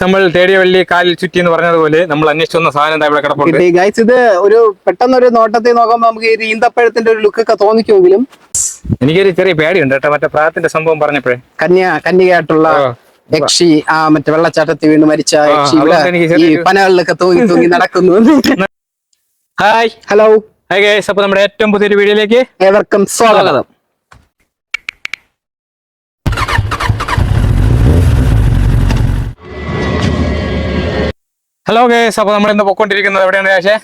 നമ്മൾ തേടിയ വെള്ളി കാലിൽ ചുറ്റി എന്ന് പറഞ്ഞതുപോലെ നമ്മൾ അന്വേഷിച്ചു വന്ന സാധനം ഇവിടെ കിടപ്പുണ്ട്? ഗൈസ് ഇത് ഒരു പെട്ടെന്നൊരു നോട്ടത്തിൽ നോക്കുമ്പോൾ നമുക്ക് ഈ ഈന്തപ്പഴത്തിന്റെ ഒരു ലുക്കൊക്കെ തോന്നിക്കുമെങ്കിലും. എനിക്കൊരു ചെറിയ പേടിയുണ്ട് കേട്ടോ. മറ്റേ പ്രായത്തിന്റെ സംഭവം പറഞ്ഞപ്പോഴേ. കന്യ കന്യകയായിട്ടുള്ള. യക്ഷി ആ മറ്റേ വെള്ളച്ചാട്ടത്തിൽ വീണ് മരിച്ച യക്ഷി ഇവിടെ ഈ പനകളിലൊക്കെ തൂങ്ങി തൂങ്ങി നടക്കുന്നു. ഹായ് ഹലോ ഹായ് ഗൈസ് അപ്പൊ നമ്മുടെ ഏറ്റവും പുതിയൊരു വീഡിയോയിലേക്ക് ഏവർക്കും സ്വാഗതം. ഹലോ ഗേസ് അപ്പൊ നമ്മൾ ഇന്ന് പൊക്കോണ്ടിരിക്കുന്നത് എവിടെയാണ് രാശേ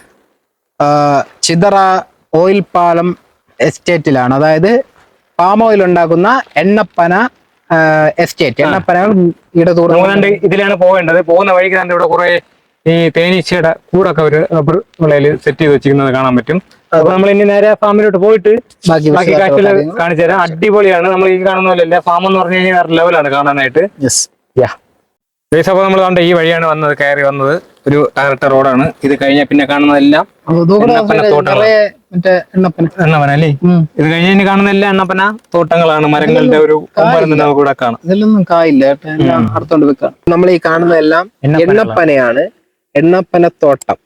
ചിതറ ഓയിൽ പാലം എസ്റ്റേറ്റിലാണ്. അതായത് പാം ഓയിൽ ഉണ്ടാക്കുന്ന എണ്ണപ്പന എസ്റ്റേറ്റ്. എണ്ണപ്പന ഇടതൂർണ്ട് ഇതിലാണ് പോകേണ്ടത്. പോകുന്ന വഴിക്ക് തന്നെ ഇവിടെ കുറെ ഈ തേനീച്ചയുടെ കൂടൊക്കെ ഒരു റബ്ബർ വിളയിൽ സെറ്റ് ചെയ്ത് വെച്ചിരിക്കുന്നത് കാണാൻ പറ്റും. അപ്പൊ നമ്മൾ ഇനി നേരെ ഫാമിലോട്ട് പോയിട്ട് ബാക്കി ബാക്കി വിശദമായിട്ടുള്ള കാണിച്ചു തരാം അടിപൊളിയാണ്. നമ്മൾ ഈ കാണുന്ന പോലെ ഫാം എന്ന് പറഞ്ഞു കഴിഞ്ഞാൽ വേറെ ലെവലാണ് കാണാനായിട്ട്. യെസ് യാ അപ്പോൾ നമ്മൾ കണ്ട ഈ വഴിയാണ് വന്നത് കയറി വന്നത്. ഒരു ഡയറക്ടർ റോഡാണ്. ഇത് കഴിഞ്ഞ പിന്നെ കാണുന്നതെല്ലാം എണ്ണപ്പന അല്ലേ? ഇത് കഴിഞ്ഞ പിന്നെ കാണുന്ന എല്ലാ എണ്ണപ്പന തോട്ടങ്ങളാണ്. മരങ്ങളുടെ ഒരു കൂടെ കാണാം. ഇതിലൊന്നും കായില്ല അറുത്തോണ്ട് വെക്കാം നമ്മൾ ഈ കാണുന്നതെല്ലാം എല്ലാം എണ്ണപ്പനയാണ്. എണ്ണപ്പന തോട്ടം.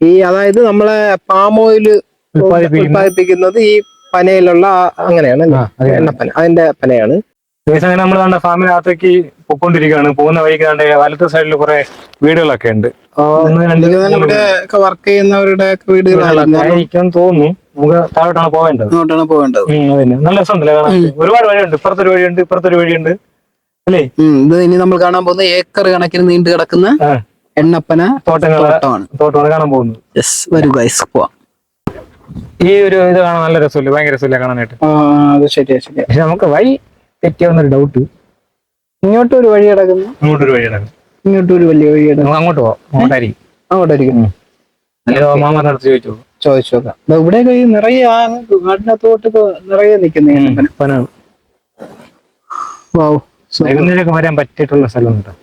ഈ അതായത് നമ്മളെ പാം ഓയിൽ ഉത്പാദിപ്പിക്കുന്നത് ഈ പനയിലുള്ള അങ്ങനെയാണ്. എണ്ണപ്പന. അതിന്റെ പനയാണ്. അങ്ങനെ നമ്മൾ കണ്ട ഫാമിനകത്തേക്ക് പൊക്കോണ്ടിരിക്കുകയാണ് പോകുന്ന വഴിക്ക് കണ്ട വലത്തെ സൈഡിൽ കുറെ വീടുകളൊക്കെ ഉണ്ട്. വർക്ക് ചെയ്യുന്നവരുടെ വീടുകളാണ് തോന്നുന്നു. നമുക്ക് താഴോട്ടാണ് പോകേണ്ടത് നല്ല രസമുണ്ടല്ലേ കാണാൻ? ഒരുപാട് വഴിയുണ്ട്. ഇപ്പുറത്തൊരു വഴിയുണ്ട് ഇപ്പുറത്തൊരു വഴിയുണ്ട്. അല്ലേ? ഇത് ഇനി നമ്മൾ കാണാൻ പോകുന്ന ഏക്കർ കണക്കിന് നീണ്ടു കിടക്കുന്ന എണ്ണപ്പന തോട്ടങ്ങളാണ് തോട്ടമാണ്. കാണാൻ പോകുന്നത്. യെസ് വരൂ ഗൈസ് പോവാം. ഈ ഒരു ഇത് കാണാൻ നല്ല രസമില്ല? ഭയങ്കര രസമില്ല കാണാനായിട്ട്? ശരിയാ ശരിയാ. പക്ഷെ നമുക്ക് വഴി തെറ്റിയാവുന്ന ഒരു ഡൗട്ട് ഇങ്ങോട്ടും ഒരു വഴി കിടക്കുന്നു ഒരു വഴി കിടക്കുന്നു ഇങ്ങോട്ട് ഒരു വലിയ വഴി കിടക്കുന്നു അങ്ങോട്ട് പോവാം. അങ്ങോട്ടായിരിക്കും. അങ്ങോട്ടായിരിക്കും. അല്ലോ മാമാന്റെ അടുത്ത് ചോദിച്ചു? ചോദിച്ചു നോക്കാം. ദാ ഇവിടെയൊക്കെ ഈ നിറയെ ആ നിറയെ നിൽക്കുന്ന വൈകുന്നേരമൊക്കെ വരാൻ പറ്റിയിട്ടുള്ള സ്ഥലം കേട്ടോ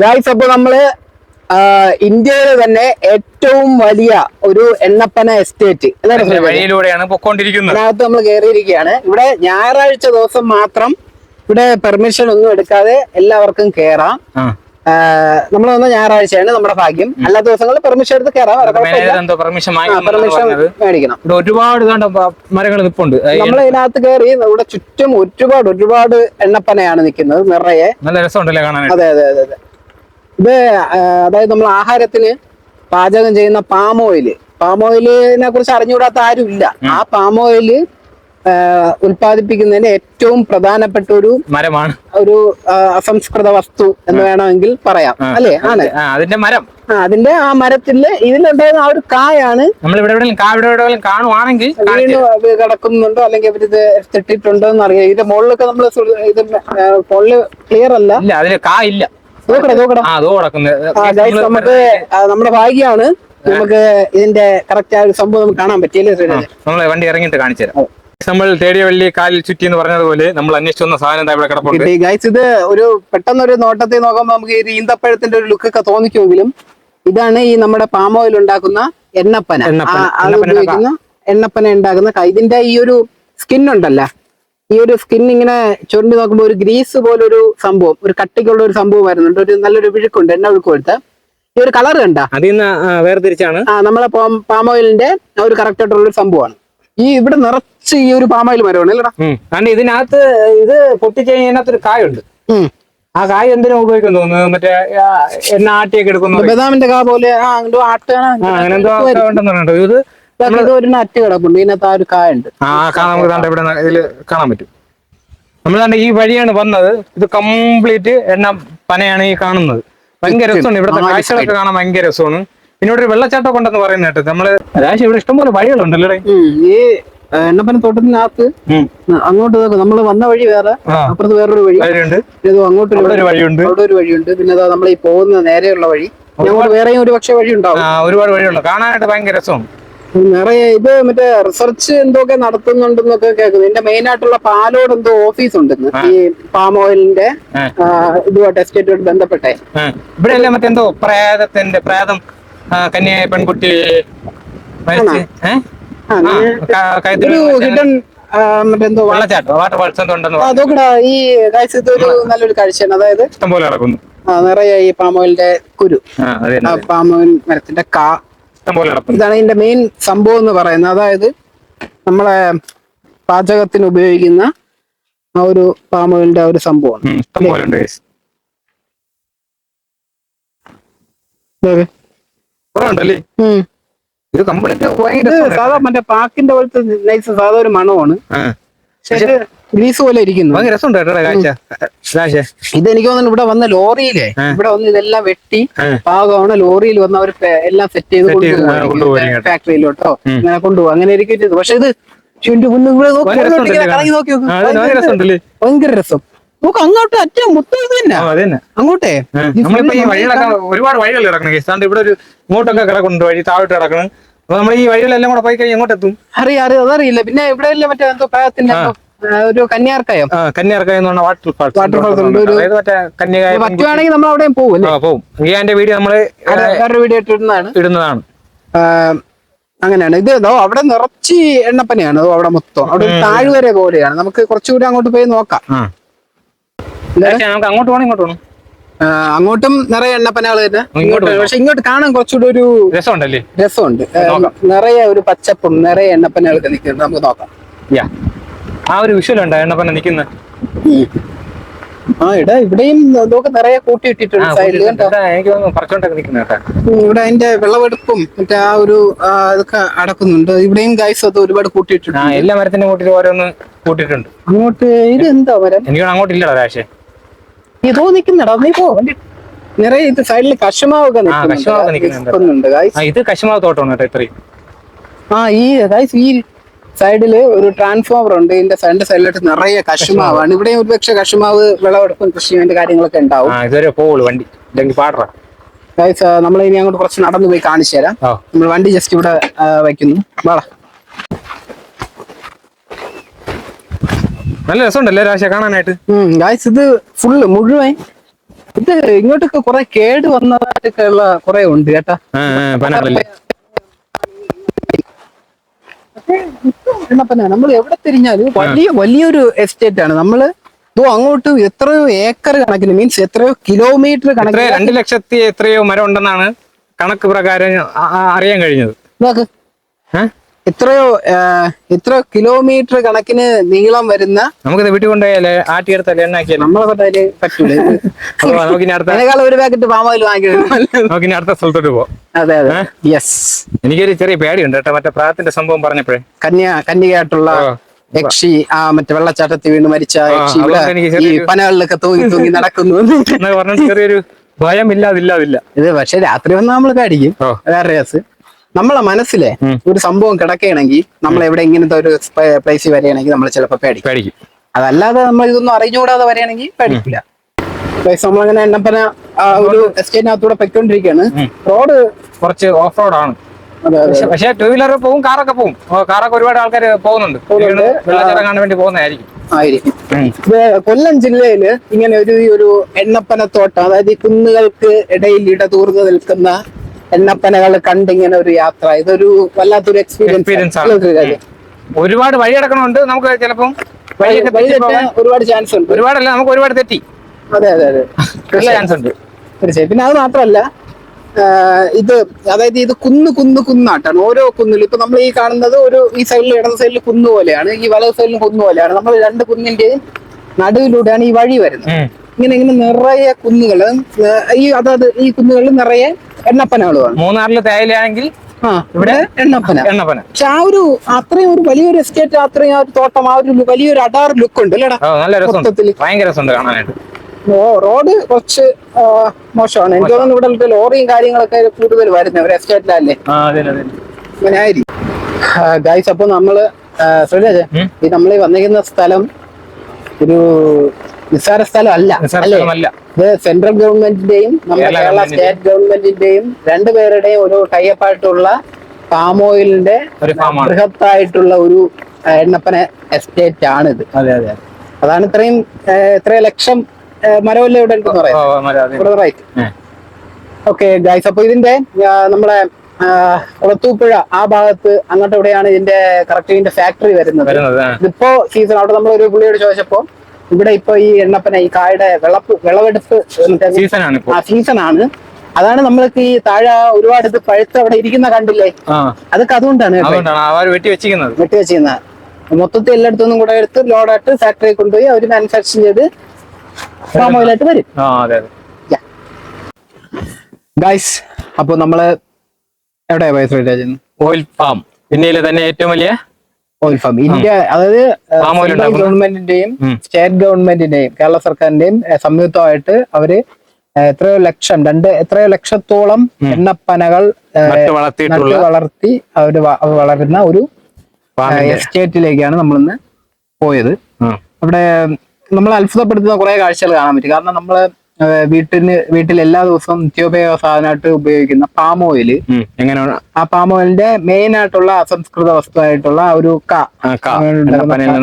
ഗായ്സ് അപ്പൊ നമ്മൾ ഇന്ത്യയിലെ തന്നെ ഏറ്റവും വലിയ ഒരു എണ്ണപ്പന എസ്റ്റേറ്റ്? വഴിയിലൂടെയാണ് പൊക്കോണ്ടിരിക്കുന്നത്. അതിനകത്ത് നമ്മൾ കയറിയിരിക്കുകയാണ്. ഇവിടെ ഞായറാഴ്ച ദിവസം മാത്രം ഇവിടെ പെർമിഷൻ ഒന്നും എടുക്കാതെ എല്ലാവർക്കും കയറാം. നമ്മൾ വന്ന ഞായറാഴ്ചയാണ് നമ്മുടെ ഭാഗ്യം. അല്ലാത്ത ദിവസങ്ങളിൽ പെർമിഷൻ എടുത്ത് കയറാം. പെർമിഷൻ മേടിക്കണം. ഇവിടെ ഒരുപാട് മരങ്ങൾ നിപ്പുണ്ട്. നമ്മൾ ഇതിനകത്ത് കയറി ഇവിടെ ചുറ്റും ഒരുപാട് ഒരുപാട് എണ്ണപ്പനയാണ് നിൽക്കുന്നത് നിറയെ. നല്ല രസമുണ്ടല്ലേ കാണാനായിട്ട്? അതെ അതെ അതെ അതെ. ഇത് അതായത് നമ്മൾ ആഹാരത്തിന് പാചകം ചെയ്യുന്ന പാം ഓയിൽ പാം ഓയിലിനെ കുറിച്ച് അറിഞ്ഞുകൂടാത്ത ആരും ഇല്ല ആ പാം ഓയിൽ ഉൽപ്പാദിപ്പിക്കുന്നതിന്റെ ഏറ്റവും പ്രധാനപ്പെട്ട ഒരു മരമാണ്. ഒരു അസംസ്കൃത വസ്തു എന്ന് വേണമെങ്കിൽ പറയാം. അല്ലെ? ആണ്. അതിന്റെ മരം. അതിന്റെ ആ മരത്തിൽ ഇതിലുണ്ടായിരുന്ന ആ ഒരു കായാണ് നമ്മൾ ഇവിടെ എവിടെയെങ്കിലും കാ ഇവിടെ എവിടെയെങ്കിലും കാണുവാണെങ്കിൽ വീണ് കിടക്കുന്നുണ്ടോ? അല്ലെങ്കിൽ അവരിത് എടുത്തിട്ടുണ്ടോ എന്ന് അറിയാം ഇതിന്റെ മുകളിലൊക്കെ നമ്മൾ ഇത് മുകളിൽ ക്ലിയർ അല്ല. ഇല്ല കായില്ല കാ ഇല്ല. നമുക്ക് നമ്മുടെ ഭാഗ്യമാണ് നമുക്ക് ഇതിന്റെ കറക്റ്റ് ആ ഒരു സംഭവം നമുക്ക് കാണാൻ പറ്റിയല്ലേ നമ്മളെ വണ്ടി ഇറങ്ങിട്ട് കാണിച്ചു തരാം. നമ്മൾ തേടിയ വള്ളി കാലിൽ ചുറ്റി എന്ന് പറഞ്ഞതുപോലെ നമ്മൾ അന്വേഷിച്ചു വന്ന സാധനം ഇവിടെ കിടപ്പുണ്ട്. ഗൈസ് ഇത് ഒരു പെട്ടെന്നൊരു നോട്ടത്തിൽ നോക്കുമ്പോൾ നമുക്ക് ഈ ഈന്തപ്പഴത്തിന്റെ ഒരു ലുക്കൊക്കെ തോന്നിക്കുമെങ്കിലും ഇതാണ് ഈ നമ്മുടെ പാം ഓയിൽ ഉണ്ടാക്കുന്ന എണ്ണപ്പന. എണ്ണപ്പന. അത് ഉപയോഗിക്കുന്ന എണ്ണപ്പന ഉണ്ടാക്കുന്ന ഇതിന്റെ ഈ ഒരു സ്കിൻ ഉണ്ടല്ലോ. ഈ ഒരു സ്കിൻ ഇങ്ങനെ ചുരുണ്ടി നോക്കുമ്പോൾ ഒരു ഗ്രീസ് പോലൊരു സംഭവം ഒരു കട്ടിക്കുള്ള ഒരു സംഭവം വരുന്നുണ്ട് ഒരു നല്ലൊരു വിഴുക്കുണ്ട് എണ്ണ വിഴുക്ക് കൊടുത്ത്. ഈ ഒരു കളർ കണ്ട? അതിൽ നിന്ന് വേർതിരിച്ചാണ് ആ നമ്മളെ പാം ഓയിലിന്റെ ഒരു കറക്റ്റ് ആയിട്ടുള്ള ഒരു സംഭവമാണ്. ഈ ഇവിടെ നിറച്ച് ഈ ഒരു പാം ഓയിൽ മരമാണ് അല്ലടാ ഇതിനകത്ത് ഇത് പൊട്ടിച്ച് കഴിഞ്ഞാൽ ഇതിനകത്തൊരു കായുണ്ട്. ആ കായ് എന്തിനാ ഉപയോഗിക്കുന്നു തോന്നുന്നു? മറ്റേ എണ്ണ ആട്ടിയൊക്കെ എടുക്കുന്നു ബദാമിന്റെ കാ പോലെ ആ എന്തോ ആട്ടാണ് ആ, അങ്ങനെ എന്തോ ഉണ്ടെന്ന് ഇത് ഇത് ഒരു നറ്റ് കിടപ്പുണ്ട്. ഇതിനകത്ത് ആ ഒരു കായുണ്ട്. ആ കാ നമുക്ക് കണ്ട ഇവിടെ ഇതിൽ കാണാൻ പറ്റും. നമ്മൾ ഈ വഴിയാണ് വന്നത്. ഇത് കംപ്ലീറ്റ് എണ്ണ പനയാണ് ഈ കാണുന്നത്. ഭയങ്കര രസമാണ് ഇവിടുത്തെ കാഴ്ചകളൊക്കെ കാണാൻ ഭയങ്കര രസമാണ്. പിന്നെ ഇവിടെ ഒരു വെള്ളച്ചാട്ടം ഉണ്ടെന്ന് പറയുന്നത് കേട്ടത് നമ്മൾ രാശി ഇവിടെ ഇഷ്ടംപോലെ വഴികളുണ്ടല്ലേ. ഈ എണ്ണപ്പന തോട്ടത്തിനകത്ത് അങ്ങോട്ട് നമ്മൾ വന്ന വഴി വേറെ അപ്പുറത്ത് വേറൊരു വഴി. അങ്ങോട്ട് ഒരു വഴിയുണ്ട്. അവിടെ ഒരു വഴിയുണ്ട്. പിന്നെ അതാ നമ്മൾ ഈ പോകുന്ന നേരെയുള്ള വഴി. ഞങ്ങൾ വേറെയും ഒരു പക്ഷേ വഴി ഉണ്ടാവും ഒരുപാട് വഴിയുണ്ട്. കാണാനായിട്ട് ഭയങ്കര രസമാണ്. നിറയെ ഇത് മറ്റേ റിസർച്ച് എന്തൊക്കെ നടത്തുന്നുണ്ടെന്നൊക്കെ കേൾക്കുന്നു. ഇതിന്റെ മെയിൻ ആയിട്ടുള്ള പാലോട് എന്തോ ഓഫീസ് ഉണ്ടെന്ന്. ഈ പാം ഓയിലിന്റെ ഇതുമായിട്ട് എസ്റ്റേറ്റുമായിട്ട് ബന്ധപ്പെട്ടേ. ഇവിടെ മറ്റെന്തോ പ്രേതത്തിന്റെ പ്രേതം ആ, കന്യായ പെൺകുട്ടി ഒരു ഹിഡൻ മറ്റെന്തോ ഈ ഇതൊരു നല്ലൊരു കാഴ്ചയാണ്. അതായത് നിറയെ ഈ പാമോയിലിന്റെ കുരു. പാമോയിൽ മരത്തിന്റെ കാ. ഇതാണ് ഇതിന്റെ മെയിൻ സംഭവം എന്ന് പറയുന്നത്. അതായത് നമ്മളെ പാചകത്തിന് ഉപയോഗിക്കുന്ന ആ ഒരു പാമോയിലിന്റെ ആ ഒരു സംഭവമാണ്. സാധാ മറ്റേ പാക്കിന്റെ പോലത്തെ നൈസ് സാധാ ഒരു മണമാണ്. പക്ഷെ ഗ്രീസ് പോലെ ഇരിക്കുന്നു. ഭയങ്കര രസമുണ്ട് കേട്ടോ കാഴ്ച? ഇത് എനിക്ക് തോന്നുന്നു ഇവിടെ വന്ന ലോറിയിലെ ഇവിടെ വന്ന് ഇതെല്ലാം വെട്ടി. പാകമാണ് ലോറിയിൽ വന്ന് അവർ എല്ലാം സെറ്റ് ചെയ്ത് കൊണ്ടുപോകും ഫാക്ടറിയിലോട്ടോ ഉം. അങ്ങനെ കൊണ്ടുപോകും അങ്ങനെ ഇരിക്കും പക്ഷെ ഇത് ഭയങ്കര ഇങ്ങനെ രസം. നമുക്ക് അങ്ങോട്ട് അറ്റം മൊത്തം ഇത് തന്നെ. അങ്ങോട്ടേ? നമ്മളിപ്പോ ഈ വഴികളൊക്കെ ഒരുപാട് വഴികൾ കിടക്കണം? കേസ് ഇവിടെ ഒരു ഇങ്ങോട്ടൊക്കെ കിടക്കുന്നുണ്ട് വഴി താഴോട്ട് കിടക്കണം. അപ്പൊ നമ്മൾ ഈ വഴികളെല്ലാം കൂടെ പോയി കഴിഞ്ഞാൽ എങ്ങോട്ടെത്തും അറിയാം അറിയാം. അതറിയില്ല. പിന്നെ ഇവിടെ മറ്റേ എന്തോ പ്രായത്തിന്റെ ഒരു കന്യാർക്കയം? കന്യാർക്കായ എന്ന് പറഞ്ഞ വാട്ടർ ഫാൾസ് Waterfalls ഉണ്ട്, ഒരു- അതായത് മറ്റേ കന്യകായ പറ്റുവാണെങ്കിൽ നമ്മൾ അവിടെയും പോകും അല്ലേ? പോകും. എന്റെ വീഡിയോ നമ്മൾ വേറെ വേറൊരു വീഡിയോ ഇട്ടിരുന്നതാണ് ഇടുന്നതാണ്. അങ്ങനെയാണ്. ഇത് ഇതോ അവിടെ നിറച്ച് എണ്ണപ്പനയാണ്. അവിടെ മൊത്തം. അവിടെ ഒരു താഴ്വര പോലെയാണ്. നമുക്ക് കുറച്ചുകൂടി അങ്ങോട്ട് പോയി നോക്കാം. നമുക്ക് അങ്ങോട്ട് പോകണം ഇങ്ങോട്ട് പോകണം അങ്ങോട്ടും നിറയെ എണ്ണപ്പനകൾ തന്നെ. പക്ഷെ ഇങ്ങോട്ട് കാണാൻ കുറച്ചുകൂടി ഒരു രസമുണ്ടല്ലേ? രസമുണ്ട്. നിറയെ ഒരു പച്ചപ്പും നിറയെ എണ്ണപ്പനകളൊക്കെ നിൽക്കുന്നുണ്ട് നമുക്ക് നോക്കാം. ആ ഒരു വിഷ്വൽ ഉണ്ട് എണ്ണപ്പന്നെ നിൽക്കുന്നത് ആ ഇടാ ഇവിടെയും ഇതൊക്കെ നിറയെ കൂട്ടിയിട്ടിട്ടുണ്ട് സൈഡിൽ കേട്ടോ എനിക്ക് തോന്നുന്നു പറിച്ചോണ്ടൊക്കെ നിൽക്കുന്ന കേട്ടോ. ഇവിടെ അതിന്റെ വെള്ളമെടുപ്പും മറ്റേ ആ ഒരു അതൊക്കെ അടക്കുന്നുണ്ട്. ഇവിടെയും ഗൈസ് അത് ഒരുപാട് കൂട്ടിയിട്ടുണ്ട് എല്ലാ മരത്തിന്റെ കൂട്ടിൽ ഓരോന്ന് കൂട്ടിയിട്ടുണ്ട്. അങ്ങോട്ട് ഇത് എന്താ മരം? എനിക്ക് അങ്ങോട്ട് ഇല്ലടാ രാശേ നിക്കുന്നുണ്ടോ നീ പോ. നിറയെ ഇത് സൈഡിൽ കശുമാവൊക്കെ. നിൽക്കുന്നുണ്ട് ഇത് കശുമാവ് തോട്ടമാണ് കേട്ടോ ഇത്രയും. ആ ഈ ഗൈസ് ഈ സൈഡിൽ ഒരു ട്രാൻസ്ഫോമർ ഉണ്ട്. ഇതിന്റെ സൈഡിന്റെ സൈഡിലോട്ട് നിറയെ കശുമാവാണ്. ഇവിടെ ഒരുപക്ഷെ കശുമാവ് വിളവെടുപ്പും കൃഷിയും അതിന്റെ കാര്യങ്ങളൊക്കെ ഉണ്ടാവും. ആ ഇതുവരെ പോവുള്ളൂ വണ്ടി. ഇല്ലെങ്കിൽ പാടറ. ഗൈസ് നമ്മൾ ഇനി അങ്ങോട്ട് കുറച്ച് നടന്നു പോയി കാണിച്ചു തരാം. നമ്മൾ വണ്ടി ജസ്റ്റ് ഇവിടെ വയ്ക്കുന്നു. നല്ല രസമുണ്ടല്ലേ രാശ കാണാനായിട്ട്? ഗായ്സ് ഇത് ഫുള്ള് മുഴുവൻ. ഇത് ഇങ്ങോട്ടൊക്കെ കുറെ കേട് വന്നതായിട്ടൊക്കെ ഉള്ള കുറെ ഉണ്ട് കേട്ടാ. ആ നമ്മൾ എവിടെ തിരിഞ്ഞാലും വലിയ വലിയൊരു എസ്റ്റേറ്റ് ആണ്. നമ്മൾ ഇതോ അങ്ങോട്ട് എത്രയോ ഏക്കർ കണക്കിന് മീൻസ് എത്രയോ കിലോമീറ്റർ കണക്കിന് രണ്ട് ലക്ഷത്തി എത്രയോ മരം ഉണ്ടെന്നാണ് കണക്ക് പ്രകാരം അറിയാൻ കഴിഞ്ഞത്? എത്രയോ എത്ര കിലോമീറ്റർ കണക്കിന് നീളം വരുന്ന നമുക്ക് വീട്ടിൽ കൊണ്ടുപോയാലേ ആട്ടിയെടുത്തല്ലേ എണ്ണാക്കിയാൽ നമ്മളെ പറ്റൂല. അതിനേക്കാൾ ഒരു പാക്കറ്റ് പാമോയിൽ വാങ്ങിക്കും അടുത്ത സ്ഥലത്തോട്ട് പോവാം. അതെ അതെ. യെസ് എനിക്കൊരു ചെറിയ പേടിയുണ്ട് കേട്ടോ മറ്റേ പ്രായത്തിന്റെ സംഭവം പറഞ്ഞപ്പോഴേ. കന്യ കന്യകയായിട്ടുള്ള. യക്ഷി ആ മറ്റേ വെള്ളച്ചാട്ടത്തിൽ വീണ് മരിച്ച യക്ഷി ഇവിടെ ഈ പനകളിലൊക്കെ തൂങ്ങി തൂങ്ങി നടക്കുന്നു. ചെറിയൊരു ഭയം ഇല്ലാതില്ലാതില്ല ഇത് പക്ഷെ രാത്രി വന്നാൽ നമ്മൾ പേടിക്കും. വേറെ രസ്. നമ്മളെ മനസ്സിലെ ഒരു സംഭവം കിടക്കുകയാണെങ്കിൽ നമ്മൾ എവിടെ ഇങ്ങനത്തെ ഒരു പ്ലേസിൽ വരികയാണെങ്കിൽ നമ്മൾ ചിലപ്പോൾ പേടിക്കും. പേടിക്കും. അതല്ലാതെ നമ്മൾ ഇതൊന്നും അറിഞ്ഞുകൂടാതെ വരികയാണെങ്കിൽ പേടിക്കില്ല നമ്മളങ്ങനെ എണ്ണപ്പന ഒരു എസ്റ്റേറ്റിനകത്തൂടെ പൊയ്ക്കൊണ്ടിരിക്കുകയാണ്. റോഡ് കുറച്ച് ഓഫ് റോഡ് ആണ് പക്ഷെ- ടൂ വീലർ പോവും കാറൊക്കെ പോകും കാറൊക്കെ ഒരുപാട് ആൾക്കാർ പോകുന്നുണ്ട്. വെള്ളച്ചാട്ടം കാണാൻ വേണ്ടി പോകുന്നതായിരിക്കും. ആയിരിക്കും. കൊല്ലം ജില്ലയിൽ ഇങ്ങനെ ഒരു ഒരു എണ്ണപ്പനത്തോട്ടം അതായത് കുന്നുകൾക്ക് ഇടയിൽ ഇടതൂർന്ന് നിൽക്കുന്ന എണ്ണപ്പനകൾ കണ്ടിങ്ങനെ ഒരു യാത്ര. ഇതൊരു വല്ലാത്തൊരു എക്സ്പീരിയൻസ് ആണ്. ഒരുപാട് വഴി അടക്കണമുണ്ട്. നമുക്ക് ചിലപ്പം ഒരുപാട് ചാൻസ് ഉണ്ട്. ഒരുപാടല്ല നമുക്ക് ഒരുപാട് തെറ്റി. അതെ അതെ അതെ. ചാൻസ് ഉണ്ട്. തീർച്ചയായും. പിന്നെ അത് മാത്രമല്ല ഇത് അതായത് ഇത് കുന്ന് കുന്ന് കുന്നാട്ടാണ്. ഓരോ കുന്നിലും ഇപ്പൊ നമ്മൾ ഈ കാണുന്നത് ഒരു ഈ സൈഡിൽ ഇടത് സൈഡിൽ കുന്ന് പോലെയാണ് ഈ വലത് സൈഡിലും കുന്ന് പോലെയാണ്. നമ്മൾ രണ്ട് കുന്നിന്റെയും നടുവിലൂടെയാണ് ഈ വഴി വരുന്നത്. ഇങ്ങനെ ഇങ്ങനെ നിറയെ കുന്നുകൾ. ഈ അതായത് ഈ കുന്നുകളിൽ നിറയെ എണ്ണപ്പനകളുമാണ്. മൂന്നാറിൽ തേയിലയാണെങ്കിൽ ഇവിടെ എണ്ണപ്പന. എണ്ണപ്പന. പക്ഷെ ആ ഒരു അത്രയും ഒരു വലിയൊരു എസ്റ്റേറ്റ് അത്രയും ആ ഒരു തോട്ടം ആ ഒരു വലിയൊരു അടാർ ലുക്ക് ഉണ്ട് അല്ലേടാ? നല്ല രസമുണ്ട്. ഭയങ്കര രസമുണ്ട് കാണാനായിട്ട്. ഓ, റോഡ് കുറച്ച് മോശമാണ്. എനിക്ക് തോന്നുന്നു ഇവിടെ ലോറിയും കാര്യങ്ങളൊക്കെ കൂടുതൽ വരുന്നത് ഒരു എസ്റ്റേറ്റിലല്ലേ അങ്ങനെ ആയിരിക്കും. ഗൈസ് അപ്പൊ നമ്മൾ ശ്രദ്ധ ഈ നമ്മൾ ഈ വന്നിരിക്കുന്ന സ്ഥലം ഒരു നിസ്സാര സ്ഥലമല്ല അല്ലേ? ഇത് സെൻട്രൽ ഗവൺമെന്റിന്റെയും നമ്മുടെ കേരള. സ്റ്റേറ്റ് ഗവൺമെന്റിന്റെയും രണ്ടുപേരുടെയും ഒരു ടൈപ്പായിട്ടുള്ള പാം ഓയിലിന്റെ ബൃഹത്തായിട്ടുള്ള ഒരു എണ്ണപ്പന എസ്റ്റേറ്റ് ആണ് ഇത് അതെ അതാണ് ഇത്രയും ഇത്രയും ലക്ഷം മരമല്ലേ ഇവിടെ ഉണ്ടെന്ന് റൈറ്റ് ഓക്കെ ഗൈസ് അപ്പൊ ഇതിന്റെ നമ്മളെ കുളത്തൂപ്പുഴ ആ ഭാഗത്ത് അങ്ങോട്ട് എവിടെയാണ് ഇതിന്റെ കറക്റ്റ് ഇതിന്റെ ഫാക്ടറി വരുന്നത്? വരുന്നത് ഇതിപ്പോ സീസൺ അവിടെ നമ്മൾ ഒരു പുള്ളിയോട് ചോദിച്ചപ്പോ ഇവിടെ ഇപ്പൊ ഈ എണ്ണപ്പന ഈ കായുടെ വിളപ്പ് വിളവെടുപ്പ് സീസണാണ് ആ സീസണാണ് അതാണ് നമ്മൾക്ക് ഈ താഴെ ഒരുപാട് ഇത് പഴുത്ത് അവിടെ ഇരിക്കുന്ന കണ്ടില്ലേ? അതൊക്കെ അതുകൊണ്ടാണ് വെട്ടി വെച്ചിരിക്കുന്നത്. വെട്ടി വെച്ചിരുന്നത് മൊത്തത്തിൽ എല്ലായിടത്തുനിന്നും കൂടെ എടുത്ത് ലോഡായിട്ട് ഫാക്ടറി കൊണ്ടുപോയി അവർ മാനുഫാക്ചർ ചെയ്ത് ഫാം ഓയിലായിട്ട് വരും. ഗൈസ് അപ്പൊ നമ്മൾ എവിടെയാ ചെയ്യുന്നത് ഓയിൽ ഫാം ഇന്ത്യയിലെ തന്നെ ഏറ്റവും വലിയ ഓയിൽ ഫാം ഇന്ത്യ അതായത് ഗവൺമെന്റിന്റെയും സ്റ്റേറ്റ് ഗവൺമെന്റിന്റെയും കേരള സർക്കാരിന്റെയും സംയുക്തമായിട്ട് അവർ എത്രയോ ലക്ഷം രണ്ട് എത്രയോ ലക്ഷത്തോളം എണ്ണപ്പനകൾ വളർത്തി അവർ വളരുന്ന ഒരു എസ്റ്റേറ്റിലേക്കാണ് നമ്മളിന്ന് പോയത്. അവിടെ നമ്മൾ അത്ഭുതപ്പെടുത്തുന്ന കുറെ കാഴ്ചകൾ കാണാൻ പറ്റും. കാരണം നമ്മൾ വീട്ടിന് വീട്ടിൽ എല്ലാ ദിവസവും നിത്യോപയോഗ സാധനമായിട്ട് ഉപയോഗിക്കുന്ന പാം ഓയിൽ. എങ്ങനെയാണ്? ആ പാം ഓയിലിന്റെ മെയിൻ ആയിട്ടുള്ള അസംസ്കൃത വസ്തുവായിട്ടുള്ള ഒരു.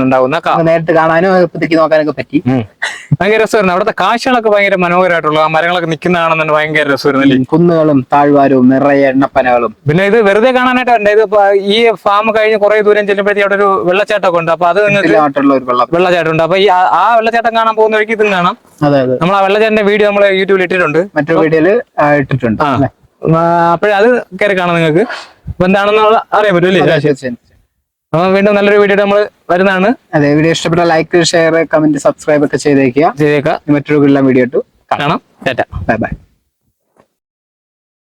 ഉണ്ടാകുന്ന നേരിട്ട് കാണാനും എളുപ്പത്തേക്ക് നോക്കാനൊക്കെ പറ്റി. ഭയങ്കര രസമായിരുന്നു. അവിടുത്തെ കാഴ്ചകളൊക്കെ ഭയങ്കര മനോഹരമായിട്ടുള്ള ആ മരങ്ങളൊക്കെ നിൽക്കുന്ന ഭയങ്കര രസമായിരുന്നു കുന്നുകളും താഴ്വാരവും നിറയെ എണ്ണപ്പനകളും. പിന്നെ ഇത് വെറുതെ കാണാനായിട്ട് ഇത് ഈ ഫാം കഴിഞ്ഞ് കുറെ ദൂരം ചെല്ലുമ്പോഴത്തേക്ക് അവിടെ ഒരു വെള്ളച്ചാട്ടമൊക്കെ ഉണ്ട്. അപ്പൊ അത് വെള്ളച്ചാട്ടം ഉണ്ട് അപ്പൊ ഈ ആ- വെള്ളച്ചാട്ടം കാണാൻ പോകുന്ന വഴിക്ക് ഇതും കാണാം. നമ്മൾ ആ വെള്ളച്ചാട്ടന്റെ വീഡിയോ നമ്മൾ യൂട്യൂബിൽ ഇട്ടിട്ടുണ്ട്. മറ്റൊരു വീഡിയോയിൽ ഇട്ടിട്ടുണ്ട്. അപ്പോഴത് കയറി കാണാം നിങ്ങൾക്ക്. അപ്പൊ എന്താണെന്നുള്ള അറിയാൻ പറ്റും. അപ്പൊ വീണ്ടും നല്ലൊരു വീഡിയോ നമ്മൾ വരുന്നതാണ്. അതെ വീഡിയോ ഇഷ്ടപ്പെട്ട ലൈക്ക് ഷെയർ കമന്റ് സബ്സ്ക്രൈബ് ഒക്കെ ചെയ്തേക്കുക. ചെയ്തേക്കാം മറ്റൊരു വീഡിയോ കാണാം. Bye bye